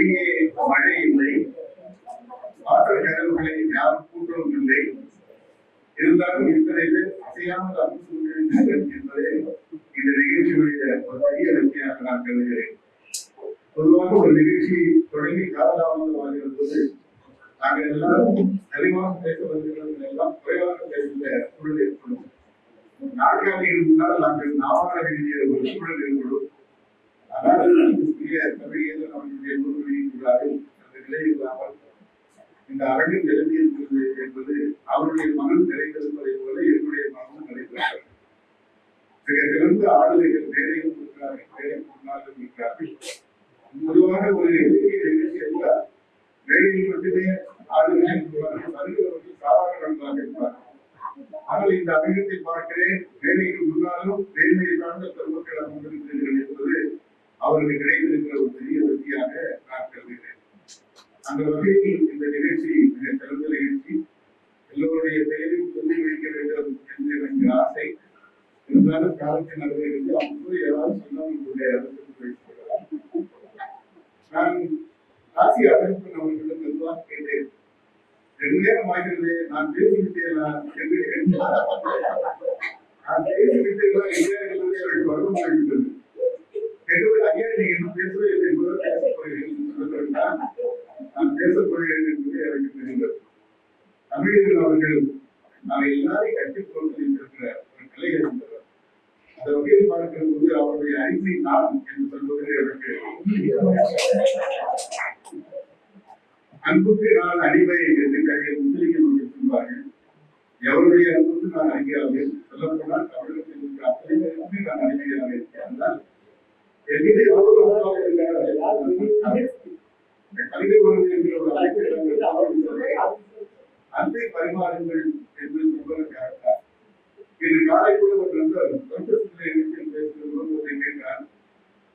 வெளியே மழை இல்லை வாசல் கதவுகளை யாரும் கூட்டவும் இல்லை இருந்தாலும் இத்தனை அசையாமல் அமர்ந்து கொண்டிருக்கிறார்கள் என்பதே இந்த நிகழ்ச்சியுடைய ஒரு பெரிய வெற்றியாக நான் கருதுகிறேன். பொதுவாக ஒரு நிகழ்ச்சி தொடங்கி காலதாமதமாகிற போது நாங்கள் எல்லாரும் தெளிவாக பேச வருகிறவர்கள் எல்லாம் குறைவாக பேசுகிற சூழல் ஏற்படும். நாட்காலி இருந்தால் நாங்கள் நாவாக வேண்டிய ஒரு சூழல் ஏற்படும். ஆனால் தமிழ் இருந்தாலும் அவர்களுடைய நூல் அந்த நிலை இல்லாமல் இந்த அரங்கு எழுதியிருக்கிறது என்பது அவருடைய மனம் நிறைந்திருப்பதை போல என்னுடைய மனமும் நிறைந்திருக்கிறது மிக சிறந்த ஆளுகைகள் வேலையும் இருக்கிறார்கள் வேலை முன்னாலும் இருக்கிறார்கள் பொதுவாக ஒரு இலக்கிய நிகழ்ச்சி என்றால் வேலையில் மட்டுமே ஆளுநர் வருகிறவர்கள் சாதாரண நண்பராக இருப்பார்கள் ஆனால் இந்த அரங்கத்தை பார்க்கிறேன் வேலைக்கு முன்னாலும் வேலையை சார்ந்த பெருமக்கள் அமர்ந்திருக்கிறீர்கள் என்பது அவருக்கு கிடைத்திருக்கிற ஒரு பெரிய வெற்றியாக நான் கருதுகிறேன். அந்த வகையில் இந்த நிகழ்ச்சி மிக சிறந்த நிகழ்ச்சி. எல்லோருடைய பெயரையும் சொல்லி வைக்க வேண்டும் என்று எனக்கு ஆசை. இருந்தாலும் காலத்தின் அளவு இருந்து அப்போ ஏதாவது சொன்னவங்களுடைய அரசுக்கு வைத்துக்கொள்ளலாம் நான் காசி அரசன் அவர்களிடம் மெதுவாக கேட்டேன். ரெண்டு நேரம் ஆகிறது நான் பேசிவிட்டேன் என்று நான் பேசிவிட்டேன் இல்லை என்பது எனக்கு வருத்தம் ஆகிவிட்டது கேட்டபோது ஐயா நீங்க இன்னும் பேசவே இல்லை என்பதை பேசப் போகிறேன் என்று சொல்லப்பட்டால் பேசப்படுகிறேன் பேசப் என்பது எனக்கு தெரிந்தது தமிழர்கள் அவர்கள் நாம் எல்லாரையும் கற்றுக்கொண்டு இருக்கிற ஒரு கலை இருந்தவர் அந்த வகையில் பார்க்கிற போது அவருடைய அறிவை நான் என்று சொல்வது எனக்கு அன்புக்கு நான் அடிமை என்று கவிஞர் முத்தலிங்கம் அவர்கள் சொல்வார்கள். எவருடைய அன்புக்கு நான் அடிமையாக சொல்லப்போனால் தமிழகத்தில் இருக்கிற அத்தனை பேருக்குமே நான் அடிமையாக இருக்கிறேன். ஆனால் எவ்வளவு அன்பை பரிமாறுங்கள் என்று சொல்வதற்காக இன்று காலை கூட ஒரு நண்பர் சொந்த இடத்தில் பேசுகிற கேட்டார்.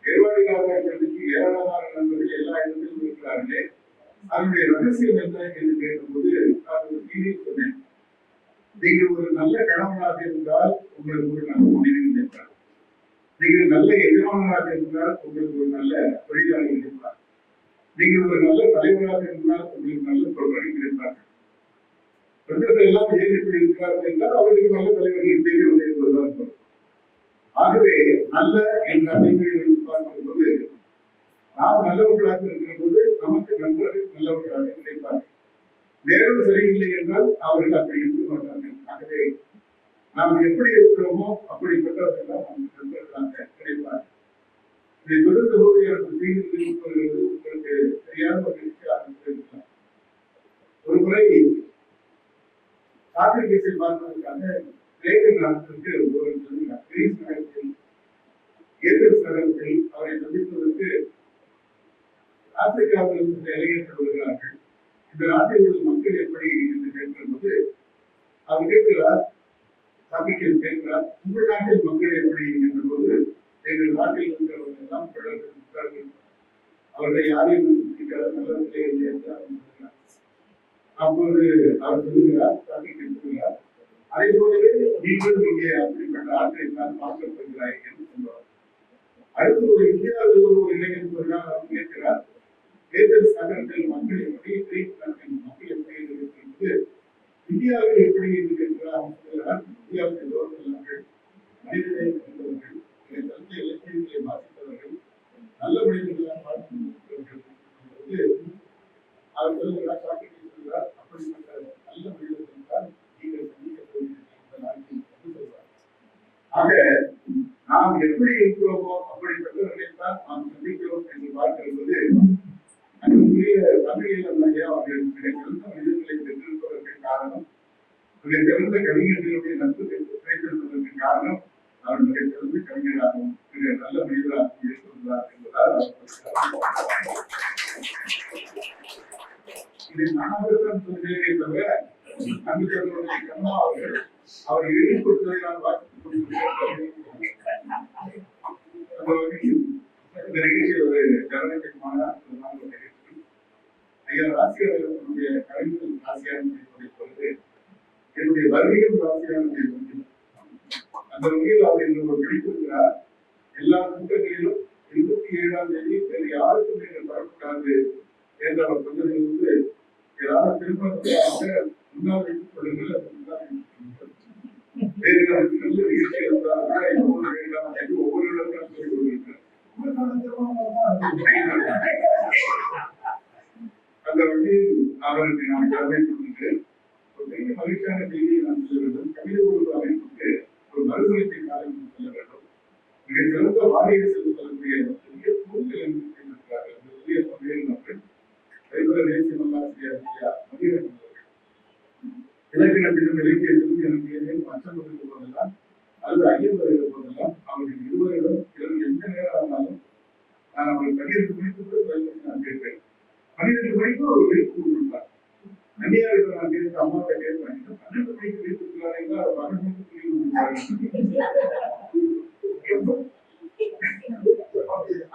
எருவாடி காலகட்டத்துக்கு ஏராளமான நண்பர்கள் எல்லா இடத்திலும் இருக்கிறார்களே அதனுடைய ரகசியம் என்ன என்று கேட்டபோது நான் ஒரு செய்தியை சொன்னேன். நீங்கள் ஒரு நல்ல கணவனாக இருந்தால் உங்களுக்கு ஒரு நல்ல மனைவி கிடைப்பார் நீங்கள் நல்ல எஜமானராக இருந்தால் உங்களுக்கு ஒரு நல்ல தொழிலாளி கிடைப்பார் நீங்கள் ஒரு நல்ல தலைவராக இருந்தால் உங்களுக்கு நல்ல தொடர்பு இருந்தார்கள். தொண்டர்கள் எல்லாம் ஏன் இப்படி இருக்கிறார்கள் என்றால் அவர்களுக்கு நல்ல தலைவர்கள் தெரியவில்லை என்பதுதான் ஆகவே நல்ல என்ற அடிப்படையில் பார்க்கும் போது நாம் நல்லவர்களாக இருக்கிற போது நமக்கு நண்பர்கள் நல்லவர்களாக கிடைப்பார்கள். நேரம் சரியில்லை என்றால் அவர்கள் அப்படி இருக்க மாட்டார்கள். ஆகவே நாம் எப்படி இருக்கிறோமோ அப்படிப்பட்டவர்கள் தான் நமக்கு நண்பர்களாக கிடைப்பார்கள். இதை தொடர்ந்து போது எனக்கு செய்தி இருப்பது உங்களுக்கு சரியான ஒரு நிகழ்ச்சி ஆரம்பித்திருக்கலாம் ஒரு முறை சாத்திரிகை பார்ப்பதற்காக கிரேக்கர் நாட்டிற்கு ஒரு சொல்கிறார் கிரீஸ் நகரத்தில் ஏதென்ஸ் நகரத்தில் அவரை சந்திப்பதற்கு ஆப்பிரிக்காவில் இருந்து இளைஞர்கள் வருகிறார்கள் இந்த நாட்டில் உள்ள மக்கள் எப்படி என்று கேட்கும்போது அவர் கேட்கிறார் சபிக்கல் கேட்கிறார் உங்கள் நாட்டில் மக்கள் எப்படி என்ற போது எங்கள் நாட்டில் இருக்கிறவர்கள் எல்லாம் பிறர்கள் இருக்கிறார்கள் யாரையும் பிடிக்காத என்று அப்போது அவர் சொல்லுகிறார் அதே போலவே இங்கே அப்படிப்பட்ட ஆட்களை தான் என்று சொல்வார். அடுத்து ஒரு இந்தியாவில் ஒரு இளைஞர் வருகிறார் அவர் கேட்கிறார் ஏதென்ஸ் நகரத்தில் மக்கள் எப்படி மக்கள் எப்படி இருக்கிறது இந்தியாவில் எப்படி அவர் சொல்கிறார் இந்தியாவில் எல்லோரும் எல்லார்கள் மனிதனை இருந்தவர்கள் தந்த இலக்கியங்களை வாசித்தவர்கள் நல்ல மனிதர்களாக பார்க்கிறவர்கள் என்பது அவர் சொல்லுகிறார் சாக்கிரட்டி சொல்கிறார் அப்படிப்பட்ட நல்ல மனிதர்கள் தான் நீங்கள் சந்திக்க போகிறீர்கள் இந்த நாட்டில் என்று சொல்றார் ஆக நாம் எப்படி இருக்கிறோமோ அப்படிப்பட்டவர்களை தான் நாம் சந்திக்கிறோம் என்று பார்க்கிறது அன்புக்குரிய தமிழில் ஐயா அவர்கள் மிக சிறந்த மனிதர்களை பெற்றிருப்பதற்கு காரணம் மிக சிறந்த கவிஞர்களுடைய நட்பு கிடைத்திருப்பதற்கு காரணம் அவர் மிக சிறந்த கவிஞராகவும் மிக நல்ல மனிதராகவும் இருக்கிறார் என்பதால் இதை நானாகத்தான் சொல்கிறேனே தவிர அன்புடைய கண்ணா அவர்கள் அவர் எழுதி கொடுத்ததை நான் வாசித்துக் கொண்டிருக்கிறேன் இந்த நிகழ்ச்சி ஒரு ஜனநாயகமான ஐயா ராசியர் அவர்களுடைய கலைஞர் பொழுது அவருடைய வருகையும் ராசியானது அந்த வகையில் அவர் என்ன ஒரு பிடித்திருக்கிறார். எல்லா கூட்டங்களிலும் இருபத்தி ஏழாம் தேதி வேறு யாருக்கும் நீங்கள் வரக்கூடாது அவர் சொன்னதை வந்து ஏதாவது திருமணத்துக்காக முன்னாள் வைத்துக் கொள்ளுங்கள் வேறு நல்ல வேண்டாம் என்று ஒவ்வொரு இடத்திலும் சொல்லிக் அந்த வகையில் அவருக்கு நான் கடமை கொடுக்கிறேன் மிக மகிழ்ச்சியான செய்தியை நாம் சொல்ல வேண்டும். கவிதை உருவ அமைப்புக்கு ஒரு மறுமொழித்தை காலம் சொல்ல வேண்டும். மிக சிறந்த வாரியை செலுத்தக்கூடிய பெரிய தூண்கள் என்று செய்திருக்கிறார்கள் அந்த பெரிய பகுதியில் மக்கள் கைவர தேசிய நல்லாசிரியர் ஐயா மதியரசன் அவர்கள் இலக்கினத்திலும் இலக்கியத்திலும் எனக்கு ஏதேனும் அச்சம் வருகிற போதெல்லாம் அல்லது ஐயம் வருகிற போதெல்லாம் அவர்கள் இருவரிடம் இரவு எந்த நேரம் ஆனாலும் நான் அவர்கள் பன்னிரண்டு மணிக்கு கூட தொலைபேசி நான் கேட்பேன். பன்னிரண்டு மணிக்கு ஒரு விழிப்பு கொடுத்தார்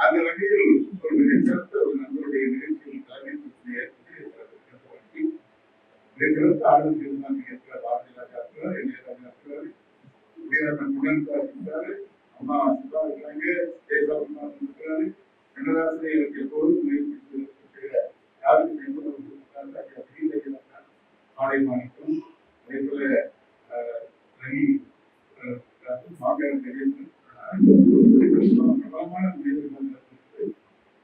அந்த வகையில் ஒரு மிக சிறந்த ஒரு நண்பருடைய நிகழ்ச்சியில் தலைமை பற்றிய மிக சிறந்த ஆளுநர் இருந்தாங்க இருக்கிறார் பாரதிராஜா இருக்கிறார் இளையராஜா இருக்கிறார் உதயநாதன் குணன் இருக்கிறாரு அம்மா சுதா இருக்கிறாங்க ஜெயசாபுமார் இருக்கிறாரு கண்ணதாசனை எனக்கு எப்போதும் முயற்சி யாருக்கு எந்த ஆடை மாணிக்கம் அதே போல அஹ், ரவி அஹ், அதாவது மாமியார் கஜேந்திரன் பிரபலமான மனிதர்கள் இருக்கிறது.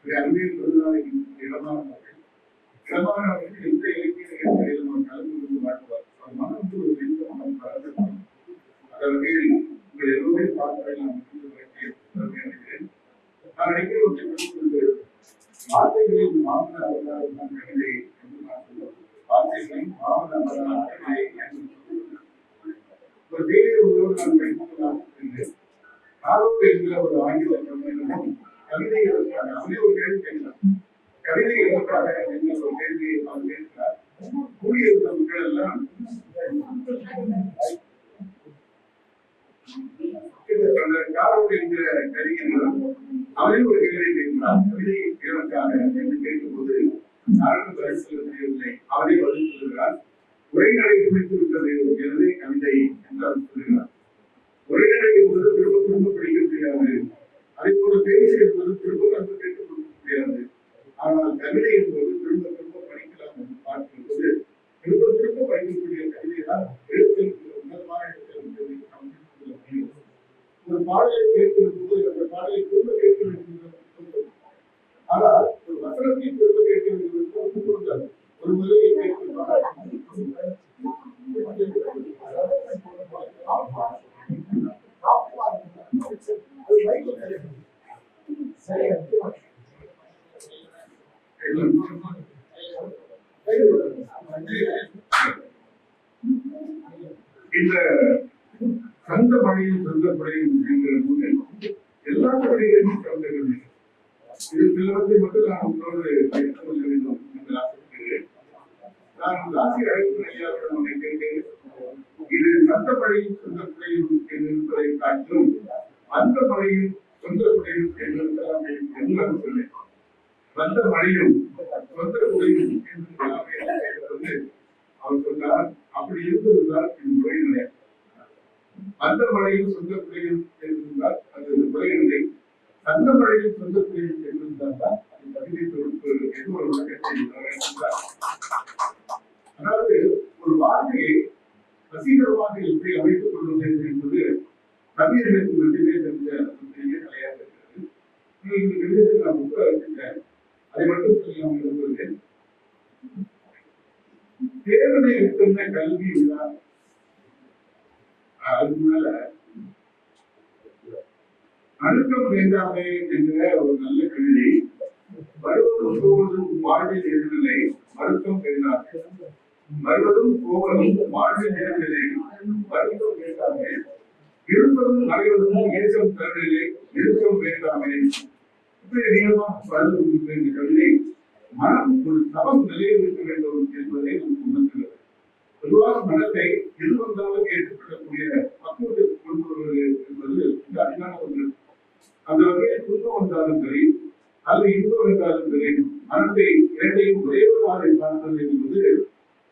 மிக அருமையில் விருதுகளை இடமானவர்கள் இடமானவர்கள் எந்த இலக்கிய நிகழ்ச்சிகளில் நம்ம கலந்து கொண்டு வாழ்வார் அவர் மனம் வந்து ஒரு பெரிய மனம் பரந்தது அந்த வகையில் உங்கள் எல்லோரையும் பார்ப்பதை நான் மிகுந்த மகிழ்ச்சியை பெருமை அடைகிறேன் நான் நினைக்கிற ஒரு சிறப்பு வார்த்தைகளில் மாமனார் அவர்களால் என்று நான் சொல்லுவேன் வார்த்தைகளில் என்று ஒரு தேவையை உள்ளோடு நான் என்று ஆரோக்கிய என்கிற ஒரு ஆங்கில கவிதையிலும் கவிதை அவரே ஒரு கேள்வி கேட்கிறார் கவிதை என்கிற ஒரு கேள்வியை அவர் கேட்கிறார் கூடியிருந்த மக்கள் எல்லாம் அந்த காரோடு என்கிற கவிஞர் அவரே ஒரு கேள்வி கேட்கிறார் கவிதை எதற்காக என்று கேட்டபோது நான்கு பதில் சொல்ல தெரியவில்லை அவரே பதில் சொல்கிறார் உரைநடை பிடித்து விட்டது எனவே கவிதை என்று அவர் சொல்லுகிறார் உரைநடை என்பது திரும்ப திரும்ப படிக்க முடியாது அதே போல பேச்சு என்பது திரும்ப கற்று கேட்டுக் கொடுக்க முடியாது ஆனால் கவிதை என்பது திரும்ப திரும்ப படிக்கலாம் என்று பார்க்கும்போது திரும்ப திரும்ப படிக்கக்கூடிய கவிதை தான் எழுத்தில் உன்னதமான எழுத்தில் என்பதை நாம் ஒரு பாடலை கேட்கும் போது அந்த பாடலை திரும்ப கேட்க வேண்டும் என்று தோன்றும். ஆனால் ஒரு வசனத்தை திரும்ப கேட்க வேண்டும் என்று தோன்றாது ஒரு முறையை இந்த சந்த மழையும் சந்த மழையும் என்கிற நூலில் எல்லா கவிதைகளும் கலந்த கவிதை இது சிலவற்றை மட்டும் நான் உங்களோடு பகிர்ந்து கொள்ள வேண்டும். நான் ராசி அழைப்பு ஐயா ஒன்றை கேட்டேன் இது சந்த சொந்தப்படையும் என்பதை காட்டிலும் அந்த படையும் சொந்தப்படையும் மழையும் என்று சொன்னேன். வந்த மழையும் சொந்த குடையும் என்று வந்து அவர் சொன்னார். அப்படி இருந்திருந்தால் இது முறையில்லை. அந்த மழையும் சொந்த பிள்ளையும் இருந்திருந்தால் அது முறையில்லை. அந்த மழையும் சொந்த பிள்ளையும் இருந்திருந்தால் தான் அது கவிதை தொகுப்பு என்று ஒரு விளக்கத்தை அவர் அளித்தார். அதாவது ஒரு வார்த்தையை வசீகரமாக எப்படி அமைத்துக் கொள்வது என்பது கவிஞர்களுக்கு மட்டுமே தெரிஞ்ச பெரிய கலையாக இருக்கிறது. இந்த கவிதையை நான் ரொம்ப ரசித்தேன் அதை மட்டும் சொல்லி நான் விரும்புகிறேன் தேவனை இருக்கின்ற கல்வி விழா அதுக்கு மேல வேண்டாமே என்கிற ஒரு நல்ல கல்வி வருவதும் போவதும் வாழ்வில் எதிரில்லை மருத்துவம் வேண்டாமே. வருவதும் போவதும் வாழ்வில் எதிரில்லை மருத்துவம் வேண்டாமே. இருப்பதும் மறைவதும் ஏற்றம் தரவில்லை இருக்கம் வேண்டாமே. இப்படி நீளமாக வருவது இந்த கவிதை மனம் ஒரு சமம் நிலையில் இருக்க வேண்டும் என்பதை நமக்கு உணர்த்துகிறது பொதுவாக மனத்தை எது வந்தாலும் ஏற்றுக்கொள்ளக்கூடிய பக்குவத்திற்கு கொண்டு வருவது என்பது மிக அரிதான ஒன்று. அந்த வகையில் துன்பம் வந்தாலும் சரி அல்லது இன்பம் என்றாலும் சரி மனத்தை இரண்டையும் ஒரே மாதிரி பார்ப்பது என்பது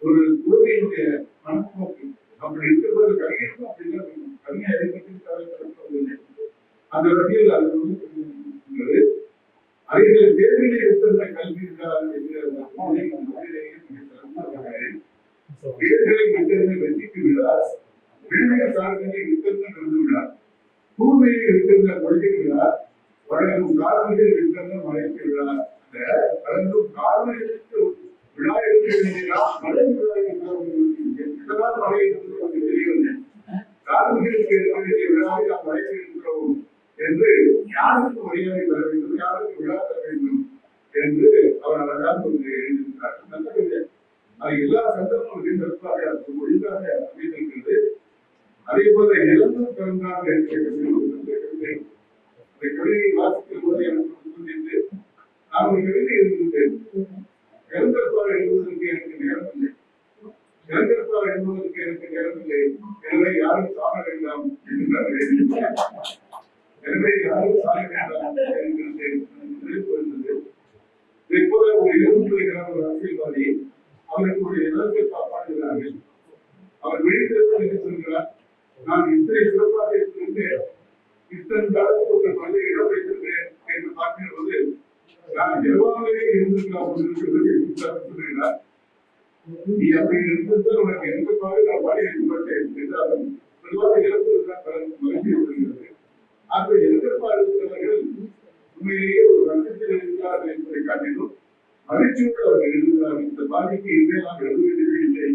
ஒரு குழந்தையினுடைய மனப்போக்கு அப்படி இருக்கிறது கவிஞருக்கும் அப்படிதான் இருக்கும். கவிஞர் எதை பற்றி கவலைப்படுவதில்லை அந்த வகையில் அது வந்து இருக்கின்றது அவைகள் தேர்விலே இருக்கின்ற கல்வி என்றால் என்கிற விடுதலை சாதனை வித்தந்த கலந்து விழா இருக்கின்ற கொள்கைகளார் வழங்கும் காரணிகள் வித்தந்த வழங்குகிறார் அந்த வழங்கும் காரணிகளுக்கு விழா எடுக்க வேண்டியதா மழை விழா இதனால் மழை என்பது கொஞ்சம் தெரியவில்லை. காரணிகளுக்கு எடுக்க வேண்டிய விழாவை நாம் வழங்கி இருக்கிறோம் என்று யாருக்கு மரியாதை தர வேண்டும்? யாருக்கு விழா தர வேண்டும் என்று அவர் அழகாக ஒன்று எழுதியிருக்கிறார். நல்ல கவிதை. அது எல்லா சந்தர்ப்பங்களையும் சிறப்பாக ஒழுங்காக அமைந்திருக்கிறது அதே போல இழந்து பிறந்தார் என்ற கவிதை அந்த கவிதையை வாசிக்கும் போது எனக்கு புரிந்தது நான் ஒரு கவிதை எழுதியிருந்தேன் இறந்திருப்பார் எழுதுவதற்கு எனக்கு நேரம் இல்லை. இறந்திருப்பார் எழுதுவதற்கு எனக்கு நேரம் இல்லை. எனவே யாரும் சாக வேண்டாம் என்று எனவே யாரும் சாக வேண்டாம் என்கிறது எனக்கு நினைப்பு வந்தது இதை ஒரு இறந்து ஒரு அரசியல்வாதி அவருக்கு ஒரு இலக்கை காப்பாற்றுகிறார்கள் அவர் விழித்திருந்து என்ன சொல்கிறார். நான் இத்தனை சிறப்பாக இருக்கின்றேன். இத்தனை காலத்துக்கு ஒரு பள்ளி இடம் வைத்திருக்கிறேன் என்று பார்க்கிற போது நான் எவ்வாறு இருந்திருக்கலாம் என்று நீ அப்படி இருந்திருந்தால் உனக்கு எந்த பாடு நான் பாடி இருக்க என்றாலும் பொதுவாக இறப்பதுதான் மகிழ்ச்சி வருகிறது ஆக எதிர்ப்பாக இருக்கிறவர்கள் உண்மையிலேயே ஒரு நட்சத்திரம் இருக்கிறார்கள் என்பதை காட்டிலும் மகிழ்ச்சியோடு அவர்கள் எழுதுகிறார்கள் இந்த பாதிக்கு இனிமே நாம் எழுத வேண்டியதே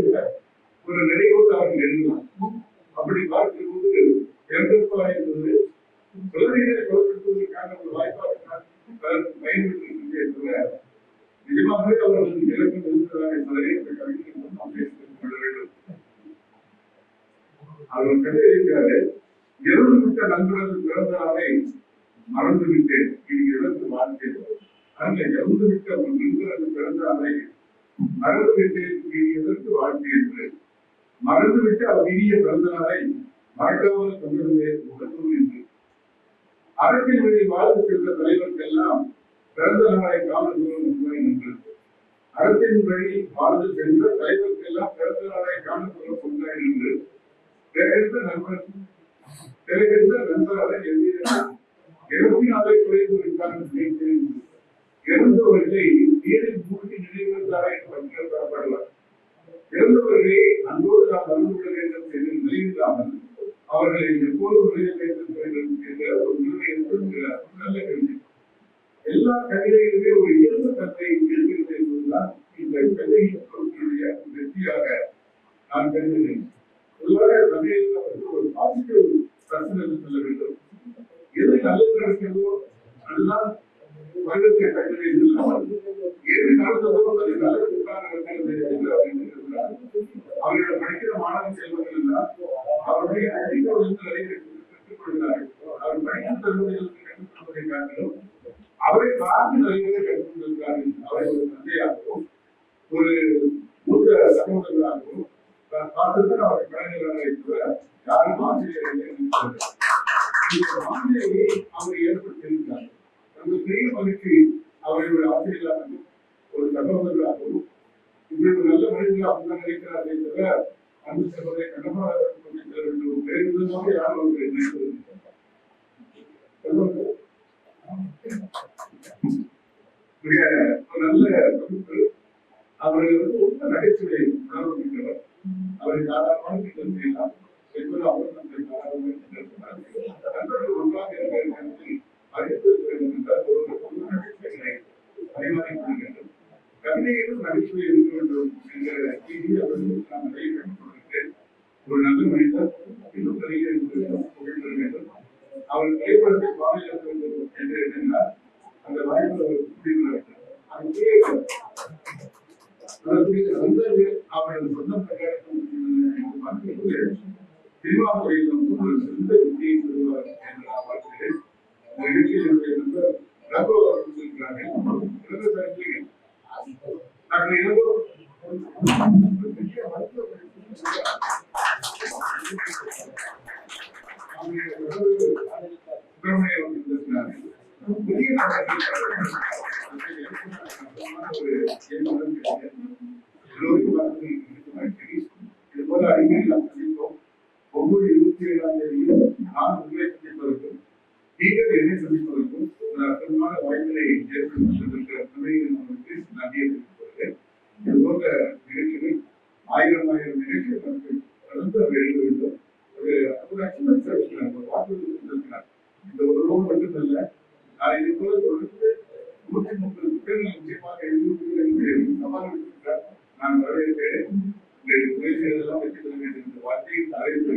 இல்லை ஒரு நிலையோடு அவர்கள் எழுதலாம் அப்படி பார்க்கும்போது எதிர்ப்பா என்பது குழந்தைகளை குழப்பத்துவதற்கான ஒரு வாய்ப்பாக நான் பயன்படுத்திருக்கிறேன் என்பதை நிஜமாகவே அவர்கள் இலக்கம் இருக்கிறார் என்பதை இந்த கவிதையில் நாம் பேசிக் கொள்ள வேண்டும் அவர் கதை இருக்கிறாரு இறந்து விட்ட நண்பரது பிறந்த நாளை மறந்து விட்டேன் இது இழந்து வாழ்ந்தேன் அந்த இறந்து விட்ட ஒரு நண்பரது பிறந்த நாளை மறந்து எதற்கு வாழ்க்கை என்று மறந்து விட்டு அவர் இனிய பிறந்த நாளை மறக்காமல் கொண்டிருந்தே உணர்வு என்று. அரசியல் வழி வாழ்ந்து சென்ற தலைவருக்கெல்லாம் பிறந்த நாளை காணக்கூடும் உண்மை என்று அரசின் வழி வாழ்ந்து சென்ற தலைவருக்கெல்லாம் பிறந்த நாளை காணக்கூடும் கொண்டாய் என்று பிறந்த நண்பர் பிறந்த நண்பராக எழுதினார் இருபத்தி நாளை குறைந்து விட்டார் என்று இறந்தவர்களை நீரில் மூழ்கி இல்லாமல் அவர்களை எப்போது நினைவு வைத்திருக்க என்ற ஒரு நிலையை சொல்கிறார். நல்ல கல்வி எல்லா கவிதைகளிலுமே ஒரு இயல்பு தன்மை இருக்கிறது என்பதுதான் இந்த கவிதையின் பொருட்களுடைய வெற்றியாக நான் கருதுகிறேன் பொதுவாக தமிழில் நமக்கு ஒரு பாசிட்டிவ் பர்சனல் சொல்ல வேண்டும் எது நல்லது நடக்கிறதோ அதுதான் வருடத்தை கட்டளை இல்லாமல் எது நடந்ததோ அது நல்லதுக்காக நடக்கிறது என்று அவர் எண்ணுகிறார். அவர்கள் படிக்கிற மாணவ செல்வங்கள் எல்லாம் அவருடைய அறிவுறுத்தல் நிலையை கற்றுக் கொள்கிறார்கள் அவர் படிக்கும் தருவதற்கு கற்றுக் கொள்வதை காட்டிலும் அவரை பார்த்து நிறைய கற்றுக் கொண்டிருக்கிறார்கள் அவரை ஒரு தந்தையாகவும் ஒரு மூத்த சகோதரர்களாகவும் நான் பார்த்துதான் அவரை கலைஞராக தவிர யாரும் ஆசிரியர் இல்லை என்று சொல்கிறார். இந்த ஆசிரியரை அவர் ஏற்படுத்தியிருக்கிறார் அந்த பெரிய மகிழ்ச்சி அவரை ஒரு ஆசிரியராகவும் ஒரு சகோதரராகவும் இப்படி நல்ல மனிதர்களாக தான் நினைக்கிறார்கள் தவிர அந்த செல்வதை கடமாக வேண்டும். வேறு விதமாக யாரும் அவர்கள் நினைப்பதில்லை மிக நல்ல வகுப்பு அவர்கள் வந்து ரொம்ப நகைச்சுவை உணர்வுகிறவர் அவரை தாராளமான திட்டம் செய்யலாம். என்பது அவர் நம்மை தாராளமாக நண்பர்கள் ஒன்றாக இருக்கிற நேரத்தில் அறிந்து வேண்டும் என்றால் ஒருவருக்கு ஒரு நகைச்சுவைகளை பரிமாறிக்கொள்ள வேண்டும் கவிதையிலும் நகைச்சுவை இருக்க வேண்டும் என்கிற செய்தி அவர்களுக்கு நான் நிறைய கற்றுக்கொண்டிருக்கிறேன் ஒரு நல்ல மனிதர் இன்னும் நிறைய புகழ்ந்து வேண்டும் அவர் திரைப்படத்தை பாதுகாக்க வேண்டும் என்று எண்ணினார் அந்த வாய்ப்பு அவருக்கு புரிந்து வந்தது அவரது பிரகாரம் வந்து ஒரு சிறந்த பெறுவார் என்று நான் பார்க்கிறேன் நிகழ்ச்சியில் என்னுடைய நண்பர் ரகு அவர்கள் இருக்கிறார்கள் இறந்த பிறகு புதிய இது போல நாம் சந்திப்போம் ஒவ்வொரு இருபத்தி ஏழாம் நான் உங்களை சந்திப்பதற்கும் நீங்கள் என்னை சந்திப்பதற்கும் ஒரு அற்புதமான வாய்ப்பினை ஏற்படுத்தி தந்திருக்கிற நன்றியை தெரிவித்துக் கொள்கிறேன் போன்ற நிகழ்ச்சிகள் ஆயிரம் ஆயிரம் நிகழ்ச்சிகள் நமக்கு தொடர்ந்து எழுத வேண்டும். ஒரு ஒரு அச்சமன் ஒரு வாக்குறுதி கொடுத்திருக்கிறார் இந்த ஒரு ரோல் மட்டுமல்ல நான் இதை போல தொடர்ந்து நூற்றி முப்பது புத்தகங்கள் நிச்சயமாக எழுதி சவால் விடுத்திருக்கிறார் நான் வரவேற்கிறேன். உங்களுடைய முயற்சிகள் எல்லாம் வெற்றி பெற வேண்டும் என்ற வார்த்தையை நிறைவேற்ற